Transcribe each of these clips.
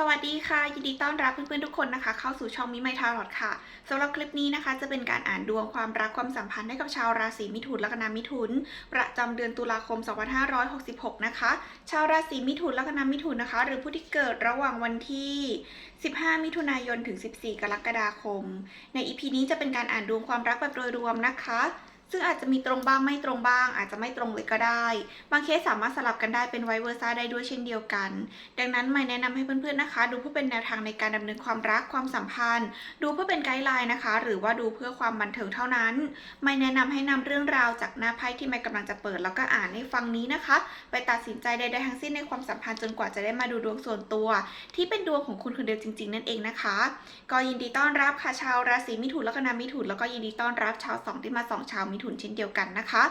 สวัสดีค่ะ ยินดีต้อนรับเพื่อนๆทุกคนนะคะ เข้าสู่ช่องมิไมทารอดค่ะสำหรับคลิปนี้นะคะ จะเป็นการอ่านดวงความรักความสัมพันธ์ให้กับชาวราศีมิถุนและก็นามิถุน ประจำเดือนตุลาคม 2566 นะคะ ชาวราศีมิถุนและก็นามิถุนนะคะ หรือผู้ที่เกิดระหว่างวันที่ 15 มิถุนายนถึง 14 กรกฎาคม ในอีพีนี้จะเป็นการอ่านดวงความรักแบบโดยรวมนะคะ ซึ่งอาจจะมีตรงบ้างไม่ตรงบ้าง อาจจะไม่ตรงเลยก็ได้ บางเคสสามารถสลับกันได้เป็นไวเวอร์ซ่าได้ด้วยเช่นเดียวกัน ดังนั้นไม่แนะนำให้เพื่อนๆนะคะ ดูเพื่อเป็นแนวทางในการดำเนินความรักความสัมพันธ์ ดูเพื่อเป็นไกด์ไลน์นะคะ หรือว่าดูเพื่อความบันเทิงเท่านั้น ไม่แนะนำให้นำเรื่องราวจากหน้าไพ่ที่ไม่กำลังจะเปิด แล้วก็อ่านให้ฟังนี้นะคะ ไปตัดสินใจใดๆทั้งสิ้นในความสัมพันธ์จนกว่าจะได้มาดูดวงส่วนตัว ที่เป็นดวงของคุณคนเดียวจริง ๆ นั่นเองนะคะ ก็ยินดีต้อนรับค่ะชาวราศีมิถุนแล้วก็นามิถุนแล้วก็ยินดีต้อนรับชาวสองที่มาสองชาวมิถุนเช่นเดียวกันนะคะ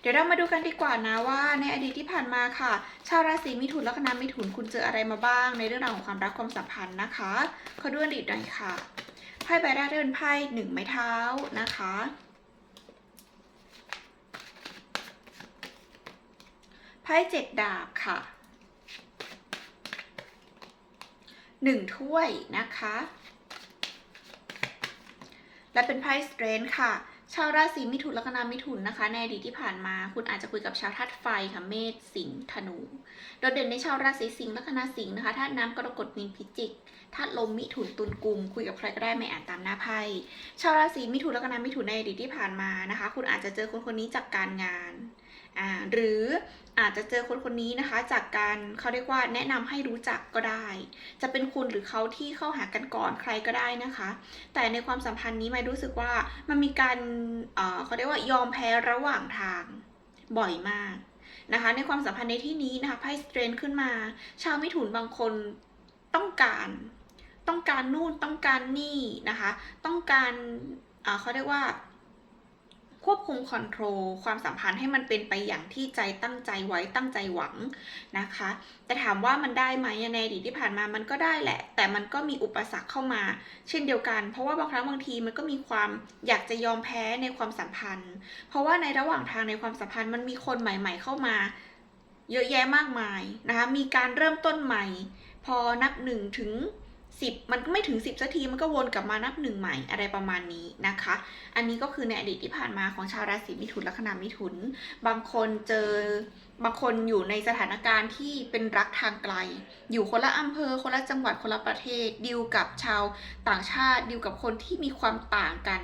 เดี๋ยวเรามาดูกันดีกว่านะว่า ในอดีตที่ผ่านมาค่ะ ชาวราศีมิถุนแล้วก็นามิถุนคุณเจออะไรมาบ้าง ในเรื่องราวของความรักความสัมพันธ์นะคะขอดูอดีตหน่อยค่ะไพ่ใบแรกได้เป็นไพ่หนึ่งไม้เท้านะคะไพ่เจ็ดดาบค่ะหนึ่งถ้วยนะคะ และเป็นไพ่สเตรนค่ะ ชาวราศีมิถุนและกนามิถุนนะคะในอดีตที่ผ่านมา คุณอาจจะคุยกับชาวธาตุไฟค่ะเมษสิงห์ธนู โดดเด่นในชาวราศีสิงห์และคนาสิงห์นะคะธาตุน้ำกรกฎมีนพิจิก ธาตุลมมิถุนตุลกุม คุยกับใครก็ได้ไม่อ่านตามหน้าไพ่ชาวราศีมิถุนและคณะมิถุนในอดีตที่ผ่านมานะคะ คุณอาจจะเจอคนคนนี้จากการงานอ่าหรืออาจจะเจอคนคนนี้นะคะ จากการเขาเรียกว่าแนะนำให้รู้จักก็ได้ จะเป็นคุณหรือเขาที่เข้าหากันก่อนใครก็ได้นะคะ แต่ในความสัมพันธ์นี้ไม่รู้สึกว่ามันมีการเอ่อเขาเรียกว่ายอมแพ้ระหว่างทางบ่อยมากนะคะ ในความสัมพันธ์ในที่นี้นะคะไพ่สเตรนขึ้นมา ชาวมิถุนบางคนต้องการ ต้องการนู่นต้องการนี่นะคะ ต้องการเอ่อเขาเรียกว่า ควบคุมคอนโทรลความสัมพันธ์ให้มันเป็นไปอย่างที่ใจตั้งใจไว้ตั้งใจหวังนะคะ แต่ถามว่ามันได้ไหมในอดีตที่ผ่านมามันก็ได้แหละ แต่มันก็มีอุปสรรคเข้ามา เช่นเดียวกัน เพราะว่าบางครั้งบางทีมันก็มีความอยากจะยอมแพ้ในความสัมพันธ์ เพราะว่าในระหว่างทางในความสัมพันธ์มันมีคนใหม่ ๆ เข้ามา เยอะแยะมากมายนะคะ มีการเริ่มต้นใหม่ พอนับหนึ่งถึง สิบมันก็ไม่ถึงสิบสักทีมันก็วนกลับมานับหนึ่งใหม่อะไรประมาณนี้นะคะ อันนี้ก็คือในอดีตที่ผ่านมาของชาวราศีมิถุนและคณะมิถุน บางคนเจอบางคนอยู่ในสถานการณ์ที่เป็นรักทางไกล อยู่คนละอำเภอ คนละจังหวัด คนละประเทศ ดิวกับชาวต่างชาติ ดิวกับคนที่มีความต่างกัน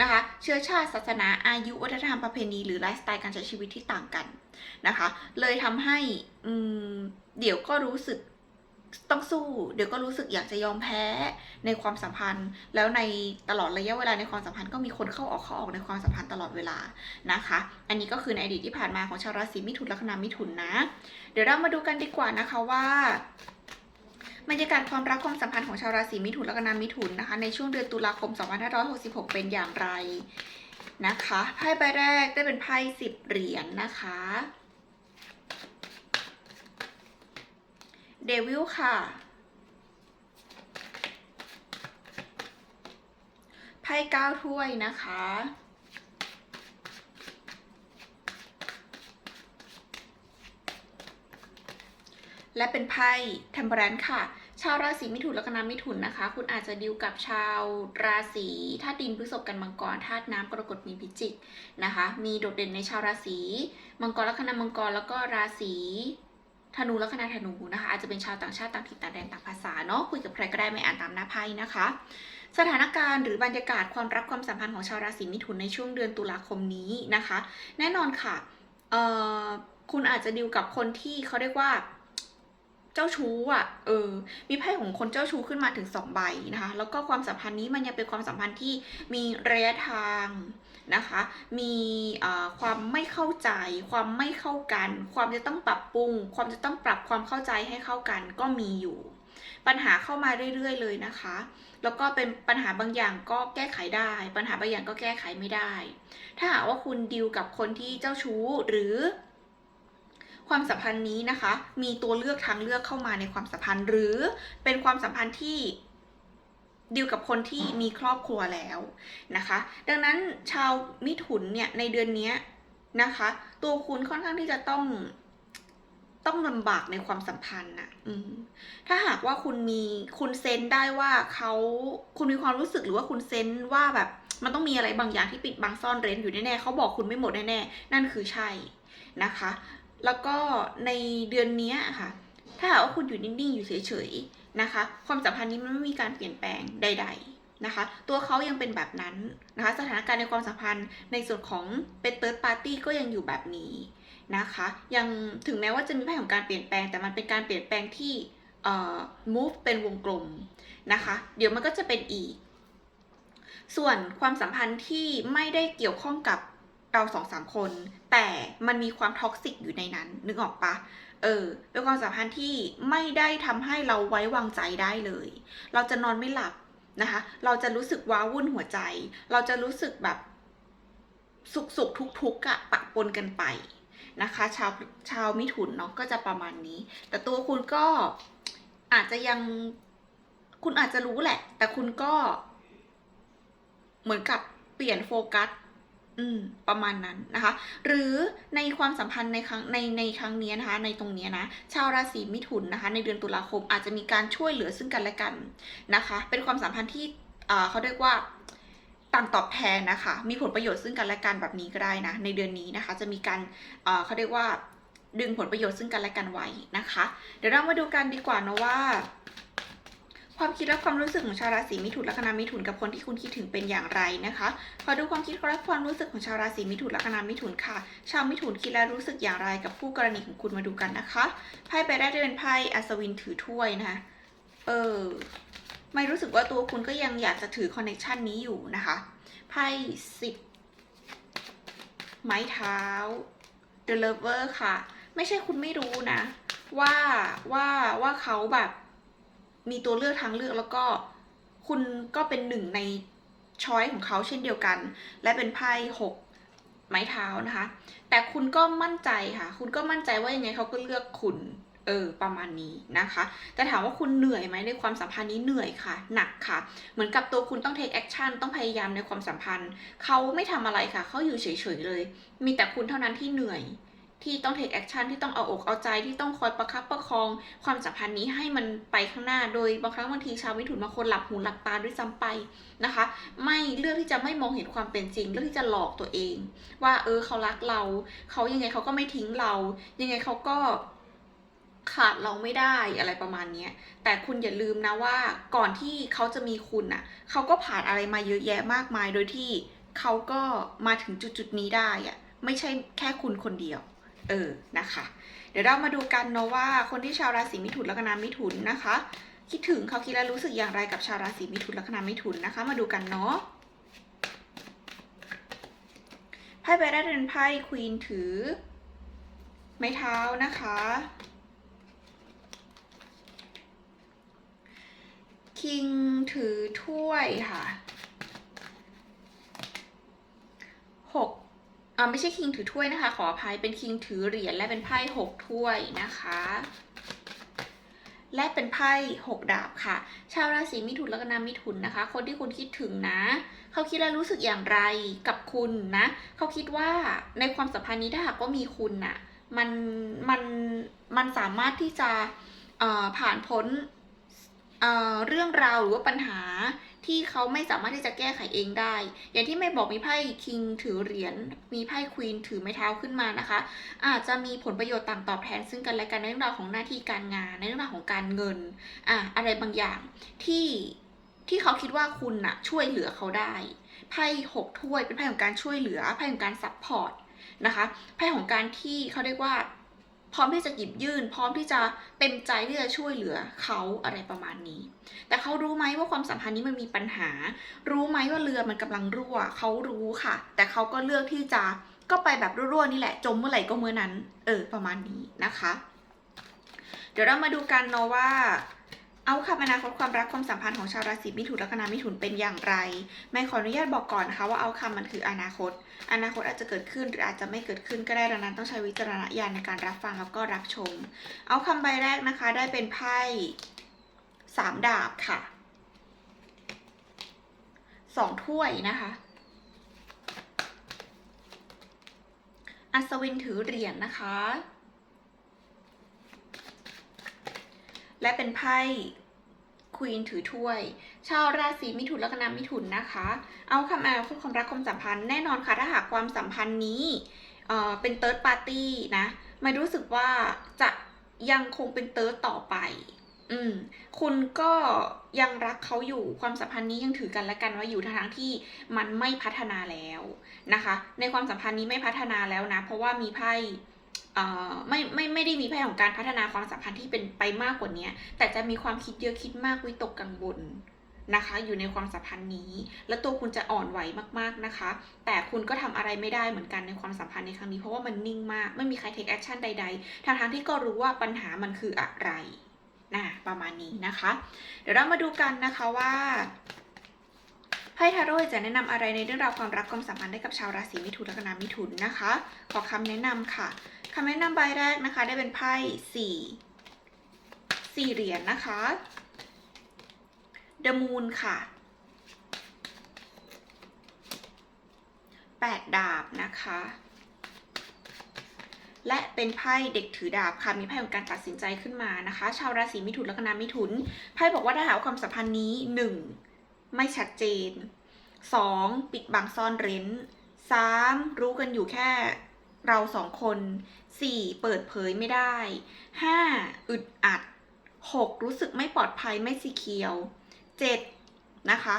นะคะ เชื้อชาติ ศาสนา อายุ วัฒนธรรม ประเพณี หรือไลฟ์สไตล์การใช้ชีวิตที่ต่างกันนะคะ เลยทำให้เดี๋ยวก็รู้สึก ต้องสู้ เดี๋ยวก็รู้สึกอยากจะยอมแพ้ในความสัมพันธ์ แล้วในตลอดระยะเวลาในความสัมพันธ์ก็มีคนเข้าออกเข้าออกในความสัมพันธ์ตลอดเวลานะคะ อันนี้ก็คือในอดีตที่ผ่านมาของชาวราศีมิถุนลัคนามิถุนนะ เดี๋ยวเรามาดูกันดีกว่านะคะว่าบรรยากาศความรักความสัมพันธ์ของชาวราศีมิถุนและกนามิถุนนะคะ ในช่วงเดือนตุลาคม 2566 เป็นอย่างไรนะคะไพ่ใบแรกได้เป็นไพ่สิบเหรียญนะคะ เดวิลค่ะไพ่เก้าถ้วยนะคะและเป็นไพ่เทมเ r รนค่ะ ชาวราศีมิถุนและคณะมิถุนนะคะ คุณอาจจะดิวกับชาวราศีธาตุดินพฤษภกันมังกรธาตุน้ำกรกฎมีพิจิกนะคะ มีโดดเด่นในชาวราศีมังกรและคณะมังกรแล้วก็ราศี ธนูและคณะธนูนะคะอาจจะเป็นชาวต่างชาติต่างถิ่นต่างแดนต่างภาษาเนาะคุยกับใครก็ได้ไม่อ่านตามหน้าไพ่นะคะ สถานการณ์หรือบรรยากาศความรักความสัมพันธ์ของชาวราศีมิถุนในช่วงเดือนตุลาคมนี้นะคะ แน่นอนค่ะเออคุณอาจจะดิวกับคนที่เขาเรียกว่าเจ้าชู้อะ เออ มีไพ่ของคนเจ้าชู้ขึ้นมาถึงสองใบนะคะ แล้วก็ความสัมพันธ์นี้มันยังเป็นความสัมพันธ์ที่มีระยะทาง นะคะ มีความไม่เข้าใจ ความไม่เข้ากัน ความจะต้องปรับปรุง ความจะต้องปรับความเข้าใจให้เข้ากันก็มีอยู่ ปัญหาเข้ามาเรื่อยๆ เลยนะคะ แล้วก็เป็นปัญหาบางอย่างก็แก้ไขได้ ปัญหาบางอย่างก็แก้ไขไม่ได้ ถ้าหากว่าคุณดิวกับคนที่เจ้าชู้หรือความสัมพันธ์นี้นะคะ มีตัวเลือกทางเลือกเข้ามาในความสัมพันธ์ หรือเป็นความสัมพันธ์ที่ ดิวกับคนที่มีครอบครัวแล้วนะคะ ดังนั้นชาวมิถุนเนี่ยในเดือนนี้นะคะ ตัวคุณค่อนข้างที่จะต้องต้องลำบากในความสัมพันธ์น่ะอืมถ้าหากว่าคุณมีคุณเซนได้ว่าเขาคุณมีความรู้สึกหรือว่าคุณเซนว่าแบบมันต้องมีอะไรบางอย่างที่ปิดบังซ่อนเร้นอยู่แน่ๆเขาบอกคุณไม่หมดแน่ๆนั่นคือใช่นะคะ แล้วก็ในเดือนนี้ค่ะ ถ้าหากว่าคุณอยู่นิ่งๆ อยู่เฉยๆนะคะ ความสัมพันธ์นี้มันไม่มีการเปลี่ยนแปลงใด ๆนะคะ ตัวเขายังเป็นแบบนั้นนะคะ สถานการณ์ในความสัมพันธ์ในส่วนของเป็นเติร์ดปาร์ตี้ก็ยังอยู่แบบนี้นะคะ ยังถึงแม้ว่าจะมีไพ่ของการเปลี่ยนแปลง แต่มันเป็นการเปลี่ยนแปลงที่เอ่อ move เป็นวงกลมนะคะ เดี๋ยวมันก็จะเป็นอีก ส่วนความสัมพันธ์ที่ไม่ได้เกี่ยวข้องกับเราสองสามคน แต่มันมีความท็อกซิกอยู่ในนั้น นึกออกปะ เออเป็นความสัมพันธ์ที่ไม่ได้ทำให้เราไว้วางใจได้เลย เราจะนอนไม่หลับนะคะ เราจะรู้สึกว้าวุ่นหัวใจ เราจะรู้สึกแบบสุขสุขทุกทุกๆอะปะปนกันไปนะคะ ชาวชาวมิถุนเนาะก็จะประมาณนี้ แต่ตัวคุณก็อาจจะยังคุณอาจจะรู้แหละ แต่คุณก็เหมือนกับเปลี่ยนโฟกัส อืมประมาณนั้นนะคะ หรือในความสัมพันธ์ในครั้งในในครั้งนี้นะคะ ในตรงนี้นะ ชาวราศีมิถุนนะคะ ในเดือนตุลาคมอาจจะมีการช่วยเหลือซึ่งกันและกันนะคะ เป็นความสัมพันธ์ที่เขาเรียกว่าต่างตอบแทนนะคะ มีผลประโยชน์ซึ่งกันและกันแบบนี้ก็ได้นะ ในเดือนนี้นะคะ จะมีการเขาเรียกว่าดึงผลประโยชน์ซึ่งกันและกันไว้นะคะ เดี๋ยวเรามาดูกันดีกว่านะว่า ความคิดและความรู้สึกของชาวราศีมิถุนลัคนามิถุนกับคนที่คุณคิดถึงเป็นอย่างไรนะคะขอดูความคิดและความรู้สึกของชาวราศีมิถุนลัคนามิถุนค่ะ ชาวมิถุนคิดและรู้สึกอย่างไรกับผู้กรณีของคุณมาดูกันนะคะไพ่ใบแรกจะเป็นไพ่อัศวินถือถ้วยนะคะเออไม่รู้สึกว่าตัวคุณก็ยังอยากจะถือคอนเนคชันนี้อยู่นะคะไพ่สิบไม้เท้า The Lover ค่ะ ไม่ใช่คุณไม่รู้นะ ว่าว่าว่าเขาแบบ มีตัวเลือกทางเลือกแล้วก็คุณก็เป็นหนึ่งในช้อยของเขาเช่นเดียวกัน และเป็นไพ่หกไม้เท้านะคะ แต่คุณก็มั่นใจค่ะ คุณก็มั่นใจว่ายังไงเขาก็เลือกคุณเออประมาณนี้นะคะ แต่ถามว่าคุณเหนื่อยไหมในความสัมพันธ์นี้เหนื่อยค่ะ หนักค่ะ เหมือนกับตัวคุณต้อง take action ต้องพยายามในความสัมพันธ์ เขาไม่ทำอะไรค่ะ เขาอยู่เฉยๆเลย มีแต่คุณเท่านั้นที่เหนื่อย ที่ต้อง take action ที่ต้องเอาอกเอาใจที่ต้องคอยประคับประคอง ความสัมพันธ์นี้ให้มันไปข้างหน้า โดยบางครั้งบางทีชาวมิถุนบางคนหลับหูหลับตาด้วยซ้ำไปนะคะ ไม่เลือกที่จะไม่มองเห็นความเป็นจริงเลือกที่จะหลอกตัวเอง ว่าเออเขารักเราเขายังไงเขาก็ไม่ทิ้งเรา ยังไงเขาก็ขาดเราไม่ได้อะไรประมาณเนี้ยแต่คุณอย่าลืมนะว่าก่อนที่เขาจะมีคุณอะเขาก็ผ่านอะไรมาเยอะแยะมากมายโดยที่เขาก็มาถึงจุดๆนี้ได้อะไม่ใช่แค่คุณคนเดียว เออนะคะ เดี๋ยวเรามาดูกันเนาะว่าคนที่ชาวราศีมิถุนลัคนามิถุนนะคะ คิดถึงเขาคิดและรู้สึกอย่างไรกับชาวราศีมิถุนลัคนามิถุนนะคะ มาดูกันเนาะไพ่ใบแรกเป็นไพ่ควีนถือ ไม้เท้านะคะคิงถือถ้วยค่ะหก อ่าไม่ใช่คิงถือถ้วยนะคะ ขออภัยเป็นคิงถือเหรียญและเป็นไพ่หกถ้วยนะคะ และเป็นไพ่หกดาบค่ะ ชาวราศีมิถุนและก็นามิถุนนะคะ คนที่คุณคิดถึงนะ เขาคิดและรู้สึกอย่างไรกับคุณนะ เขาคิดว่าในความสัมพันธ์นี้ถ้าหากว่ามีคุณน่ะมันมันมันสามารถที่จะอ่อผ่านพ้นเอ่อเรื่องราวหรือว่าปัญหา ที่เขาไม่สามารถที่จะแก้ไขเองได้ อย่างที่ไม่บอกมีไพ่คิงถือเหรียญ มีไพ่ควีนถือไม้เท้าขึ้นมานะคะ อาจจะมีผลประโยชน์ต่างตอบแทน ซึ่งกันและกันในเรื่องราวของหน้าที่การงาน ในเรื่องราวของการเงิน อะอะไรบางอย่างที่ที่เขาคิดว่าคุณน่ะช่วยเหลือเขาได้ ไพ่หกถ้วยเป็นไพ่ของการช่วยเหลือ ไพ่ของการซัพพอร์ตนะคะ ไพ่ของการที่เขาเรียกว่า พร้อมที่จะหยิบยื่น พร้อมที่จะเต็มใจที่จะช่วยเหลือเขาอะไรประมาณนี้ แต่เขารู้ไหมว่าความสัมพันธ์นี้มันมีปัญหา รู้ไหมว่าเรือมันกำลังรั่วเขารู้ค่ะ แต่เขาก็เลือกที่จะก็ไปแบบรั่วๆนี่แหละ จมเมื่อไหร่ก็เมื่อนั้น เออ ประมาณนี้นะคะ เดี๋ยวเรามาดูกันเนาะว่า เอาคำอนาคตความรักความสัมพันธ์ของชาวราศีมิถุนและคณะมิถุนเป็นอย่างไร ไม่ขออนุญาตบอกก่อนนะคะว่าเอาคำมันคืออนาคต อนาคตอาจจะเกิดขึ้นหรืออาจจะไม่เกิดขึ้นก็ได้ดังนั้นต้องใช้วิจารณญาณในการรับฟังแล้วก็รับชม เอาคำใบแรกนะคะได้เป็นไพ่สามดาบค่ะสองถ้วยนะคะ อัศวินถือเหรียญนะคะ และเป็นไพ่ควีนถือถ้วย ชาวราศีมิถุนและคณะมิถุนนะคะ เอาคำอ่านคุณความรักความสัมพันธ์แน่นอนค่ะถ้าหากความสัมพันธ์นี้เเป็นเติร์ดปาร์ตี้นะไม่รู้สึกว่าจะยังคงเป็นเติร์ดต่อไป อืม คุณก็ยังรักเขาอยู่ความสัมพันธ์นี้ยังถือกันและกันว่าอยู่ทั้งที่มันไม่พัฒนาแล้วนะคะ ในความสัมพันธ์นี้ไม่พัฒนาแล้วนะ เพราะว่ามีไพ่ ไม่ไม่ไม่ได้มีไพ่ของการพัฒนาความสัมพันธ์ที่เป็นไปมากกว่านี้แต่จะมีความคิดเยอะคิดมากวิตกกังวลนะคะ อยู่ในความสัมพันธ์นี้ แล้วตัวคุณจะอ่อนไหวมากๆนะคะ แต่คุณก็ทำอะไรไม่ได้เหมือนกันในความสัมพันธ์ในครั้งนี้ เพราะว่ามันนิ่งมากไม่มีใคร take action ใดๆทางทางที่ก็รู้ว่าปัญหามันคืออะไรนะประมาณนี้นะคะ เดี๋ยวเรามาดูกันนะคะว่าไพ่ทาโร่จะแนะนำอะไรในเรื่องราวความรักความสัมพันธ์ให้กับชาวราศีมิถุนและกนามิถุนนะคะ ขอคำแนะนำค่ะ คำแนะนำใบแรกนะคะ ได้เป็นไพ่สี่สี่เหรียญนะคะเดมูนค่ะแปดดาบนะคะ และเป็นไพ่เด็กถือดาบค่ะ มีไพ่ของการตัดสินใจขึ้นมานะคะ ชาวราศีมิถุนและคณะมิถุน ไพ่บอกว่าถ้าหาความสัมพันธ์นี้ 1. ไม่ชัดเจน 2. ปิดบังซ่อนเร้น 3. รู้กันอยู่แค่ เราสองคน 4. เปิดเผยไม่ได้ 5. อึดอัด 6. รู้สึกไม่ปลอดภัยไม่สีเคียว 7. นะคะ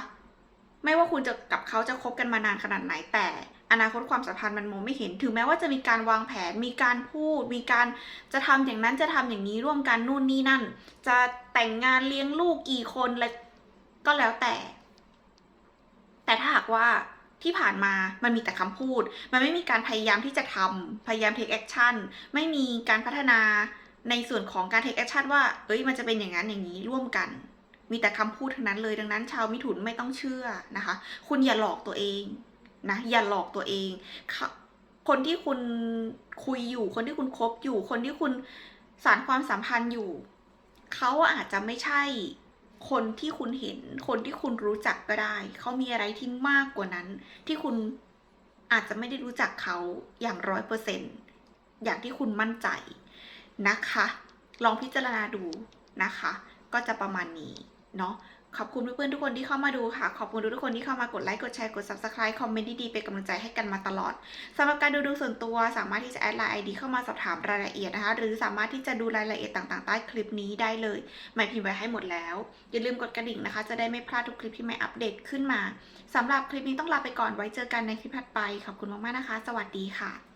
ไม่ว่าคุณจะกับเขาจะคบกันมานานขนาดไหนแต่อนาคตความสัมพันธ์มันมองไม่เห็น ถึงแม้ว่าจะมีการวางแผน มีการพูด มีการจะทำอย่างนั้นจะทำอย่างนี้ร่วมกันนู่นนี่นั่น จะแต่งงานเลี้ยงลูกกี่คนอะไรก็แล้วแต่ แต่ถ้าหากว่า ที่ผ่านมามันมีแต่คำพูด มันไม่มีการพยายามที่จะทำพยายาม take action ไม่มีการพัฒนาในส่วนของการ take action ว่า เอ้ย มันจะเป็นอย่างนั้นอย่างนี้ร่วมกัน มีแต่คำพูดทั้งนั้นเลย ดังนั้น ชาวมิถุนไม่ต้องเชื่อนะคะ คุณอย่าหลอกตัวเองนะ อย่าหลอกตัวเอง คนที่คุณคุยอยู่ คนที่คุณคบอยู่ คนที่คุณสารความสัมพันธ์อยู่ เขาอาจจะไม่ใช่ คนที่คุณเห็น คนที่คุณรู้จักก็ได้ เขามีอะไรที่มากกว่านั้น ที่คุณอาจจะไม่ได้รู้จักเขาอย่างร้อยเปอร์เซ็นอย่างที่คุณมั่นใจนะคะ ลองพิจารณาดูนะคะ ก็จะประมาณนี้เนาะ ขอบคุณเพื่อนๆทุกคนที่เข้ามาดูค่ะ ขอบคุณทุกคนที่เข้ามากดไลค์ กดแชร์ กด subscribe คอมเมนต์ดีๆ เป็นกำลังใจให้กันมาตลอด สำหรับการดูดูส่วนตัวสามารถที่จะแอดไลน์ ID เข้ามาสอบถามรายละเอียดนะคะ หรือสามารถที่จะดูรายละเอียดต่างๆ ใต้คลิปนี้ได้เลย หม่พิมพ์ไว้ให้หมดแล้ว อย่าลืมกดกระดิ่งนะคะ จะได้ไม่พลาดทุกคลิปที่ใหม่อัปเดตขึ้นมาสำหรับคลิปนี้ต้องลาไปก่อน ไว้เจอกันในคลิปถัดไป ขอบคุณมากๆนะคะ สวัสดีค่ะ